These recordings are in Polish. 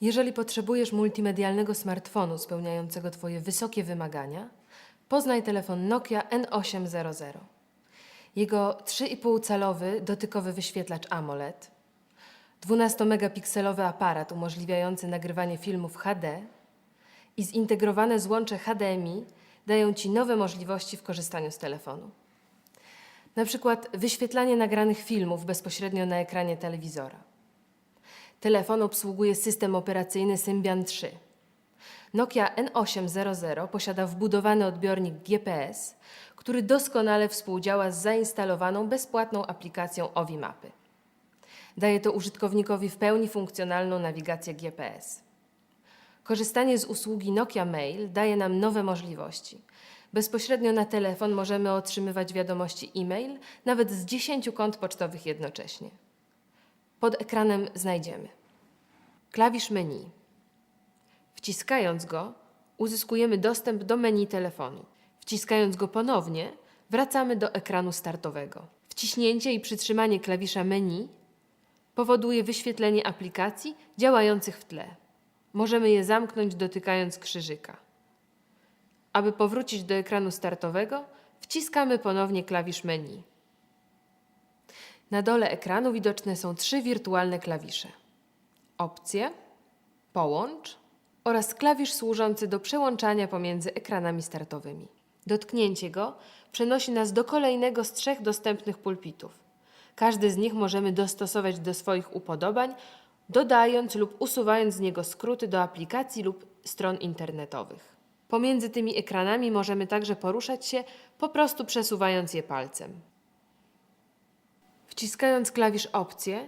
Jeżeli potrzebujesz multimedialnego smartfonu spełniającego Twoje wysokie wymagania, poznaj telefon Nokia N800. Jego 3,5-calowy dotykowy wyświetlacz AMOLED, 12-megapikselowy aparat umożliwiający nagrywanie filmów HD i zintegrowane złącze HDMI dają Ci nowe możliwości w korzystaniu z telefonu. Na przykład wyświetlanie nagranych filmów bezpośrednio na ekranie telewizora. Telefon obsługuje system operacyjny Symbian 3. Nokia N800 posiada wbudowany odbiornik GPS, który doskonale współdziała z zainstalowaną bezpłatną aplikacją Ovi Mapy. Daje to użytkownikowi w pełni funkcjonalną nawigację GPS. Korzystanie z usługi Nokia Mail daje nam nowe możliwości. Bezpośrednio na telefon możemy otrzymywać wiadomości e-mail nawet z 10 kont pocztowych jednocześnie. Pod ekranem znajdziemy klawisz menu. Wciskając go, uzyskujemy dostęp do menu telefonu. Wciskając go ponownie, wracamy do ekranu startowego. Wciśnięcie i przytrzymanie klawisza menu powoduje wyświetlenie aplikacji działających w tle. Możemy je zamknąć dotykając krzyżyka. Aby powrócić do ekranu startowego, wciskamy ponownie klawisz menu. Na dole ekranu widoczne są trzy wirtualne klawisze: opcje, połącz oraz klawisz służący do przełączania pomiędzy ekranami startowymi. Dotknięcie go przenosi nas do kolejnego z trzech dostępnych pulpitów. Każdy z nich możemy dostosować do swoich upodobań, dodając lub usuwając z niego skróty do aplikacji lub stron internetowych. Pomiędzy tymi ekranami możemy także poruszać się, po prostu przesuwając je palcem. Wciskając klawisz Opcje,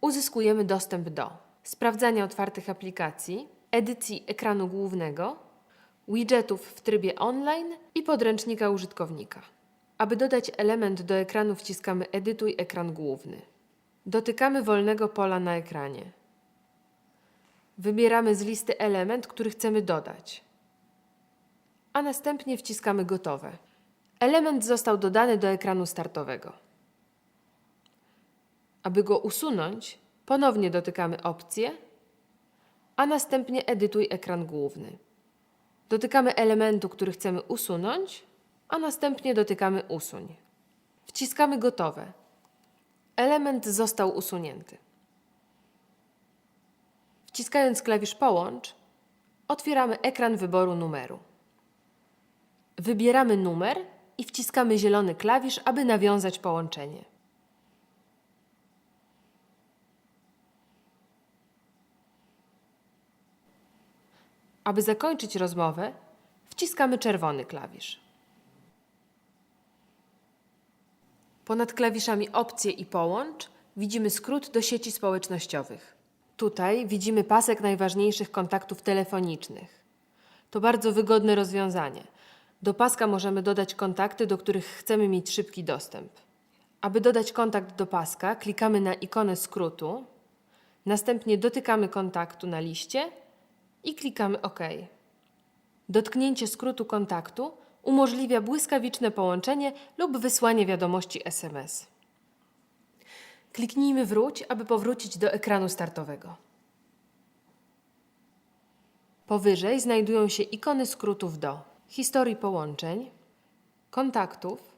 uzyskujemy dostęp do sprawdzania otwartych aplikacji, edycji ekranu głównego, widgetów w trybie online i podręcznika użytkownika. Aby dodać element do ekranu, wciskamy Edytuj ekran główny. Dotykamy wolnego pola na ekranie. Wybieramy z listy element, który chcemy dodać, a następnie wciskamy Gotowe. Element został dodany do ekranu startowego. Aby go usunąć, ponownie dotykamy Opcje, a następnie Edytuj ekran główny. Dotykamy elementu, który chcemy usunąć, a następnie dotykamy Usuń. Wciskamy Gotowe. Element został usunięty. Wciskając klawisz Połącz, otwieramy ekran wyboru numeru. Wybieramy numer i wciskamy zielony klawisz, aby nawiązać połączenie. Aby zakończyć rozmowę, wciskamy czerwony klawisz. Ponad klawiszami Opcje i Połącz widzimy skrót do sieci społecznościowych. Tutaj widzimy pasek najważniejszych kontaktów telefonicznych. To bardzo wygodne rozwiązanie. Do paska możemy dodać kontakty, do których chcemy mieć szybki dostęp. Aby dodać kontakt do paska, klikamy na ikonę skrótu, następnie dotykamy kontaktu na liście i klikamy OK. Dotknięcie skrótu kontaktu umożliwia błyskawiczne połączenie lub wysłanie wiadomości SMS. Kliknijmy Wróć, aby powrócić do ekranu startowego. Powyżej znajdują się ikony skrótów do historii połączeń, kontaktów,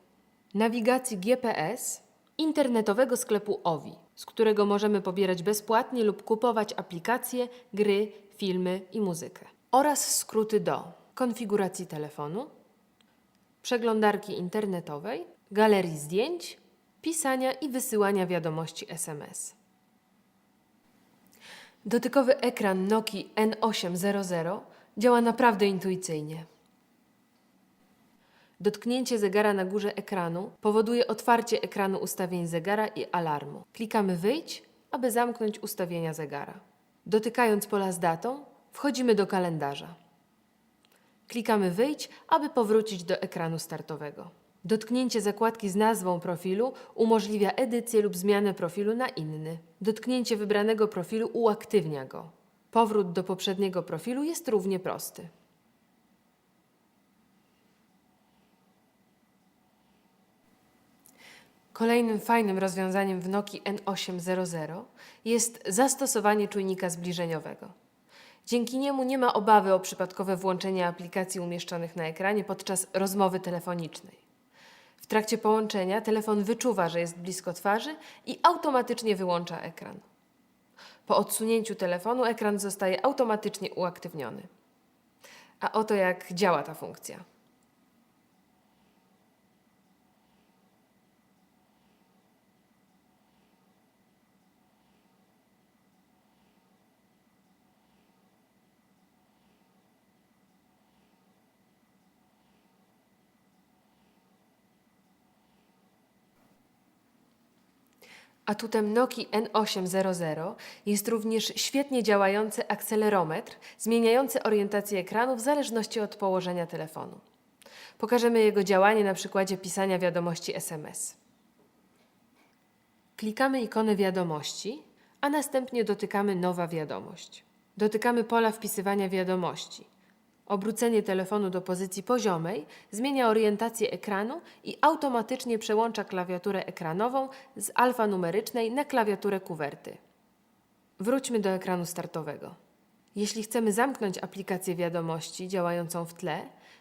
nawigacji GPS, internetowego sklepu OVI, z którego możemy pobierać bezpłatnie lub kupować aplikacje, gry, filmy i muzykę, oraz skróty do konfiguracji telefonu, przeglądarki internetowej, galerii zdjęć, pisania i wysyłania wiadomości SMS. Dotykowy ekran Nokii N800 działa naprawdę intuicyjnie. Dotknięcie zegara na górze ekranu powoduje otwarcie ekranu ustawień zegara i alarmu. Klikamy Wyjdź, aby zamknąć ustawienia zegara. Dotykając pola z datą, wchodzimy do kalendarza. Klikamy Wyjdź, aby powrócić do ekranu startowego. Dotknięcie zakładki z nazwą profilu umożliwia edycję lub zmianę profilu na inny. Dotknięcie wybranego profilu uaktywnia go. Powrót do poprzedniego profilu jest równie prosty. Kolejnym fajnym rozwiązaniem w Nokii N800 jest zastosowanie czujnika zbliżeniowego. Dzięki niemu nie ma obawy o przypadkowe włączenie aplikacji umieszczonych na ekranie podczas rozmowy telefonicznej. W trakcie połączenia telefon wyczuwa, że jest blisko twarzy i automatycznie wyłącza ekran. Po odsunięciu telefonu ekran zostaje automatycznie uaktywniony. A oto jak działa ta funkcja. Atutem Nokii N800 jest również świetnie działający akcelerometr zmieniający orientację ekranu w zależności od położenia telefonu. Pokażemy jego działanie na przykładzie pisania wiadomości SMS. Klikamy ikonę wiadomości, a następnie dotykamy Nowa wiadomość. Dotykamy pola wpisywania wiadomości. Obrócenie telefonu do pozycji poziomej zmienia orientację ekranu i automatycznie przełącza klawiaturę ekranową z alfanumerycznej na klawiaturę kuwerty. Wróćmy do ekranu startowego. Jeśli chcemy zamknąć aplikację wiadomości działającą w tle,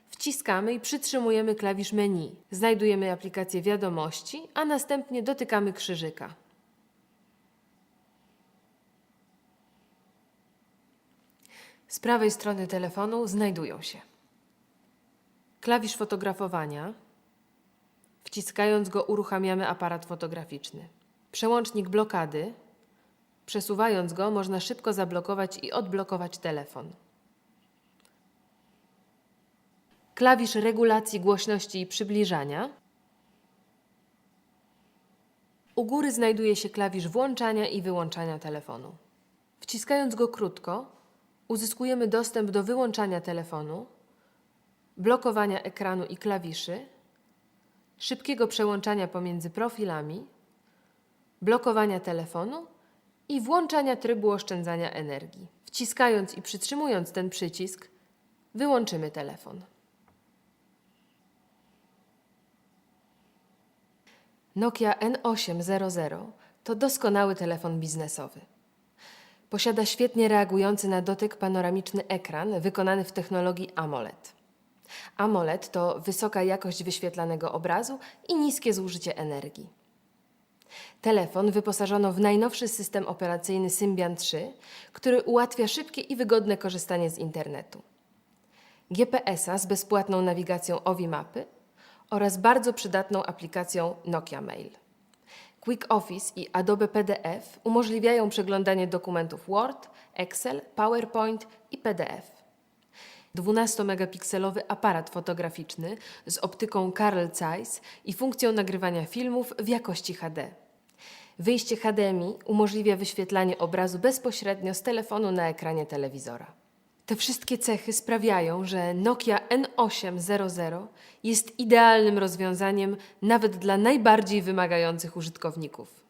wciskamy i przytrzymujemy klawisz menu. Znajdujemy aplikację wiadomości, a następnie dotykamy krzyżyka. Z prawej strony telefonu znajdują się klawisz fotografowania. Wciskając go uruchamiamy aparat fotograficzny. Przełącznik blokady. Przesuwając go można szybko zablokować i odblokować telefon. Klawisz regulacji głośności i przybliżania. U góry znajduje się klawisz włączania i wyłączania telefonu. Wciskając go krótko, uzyskujemy dostęp do wyłączania telefonu, blokowania ekranu i klawiszy, szybkiego przełączania pomiędzy profilami, blokowania telefonu i włączania trybu oszczędzania energii. Wciskając i przytrzymując ten przycisk, wyłączymy telefon. Nokia N800 to doskonały telefon biznesowy. Posiada świetnie reagujący na dotyk panoramiczny ekran wykonany w technologii AMOLED. AMOLED to wysoka jakość wyświetlanego obrazu i niskie zużycie energii. Telefon wyposażono w najnowszy system operacyjny Symbian 3, który ułatwia szybkie i wygodne korzystanie z internetu. GPS-a z bezpłatną nawigacją OVI Mapy oraz bardzo przydatną aplikacją Nokia Mail. Quick Office i Adobe PDF umożliwiają przeglądanie dokumentów Word, Excel, PowerPoint i PDF. 12-megapikselowy aparat fotograficzny z optyką Carl Zeiss i funkcją nagrywania filmów w jakości HD. Wyjście HDMI umożliwia wyświetlanie obrazu bezpośrednio z telefonu na ekranie telewizora. Te wszystkie cechy sprawiają, że Nokia N800 jest idealnym rozwiązaniem nawet dla najbardziej wymagających użytkowników.